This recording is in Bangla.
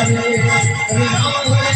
I'm not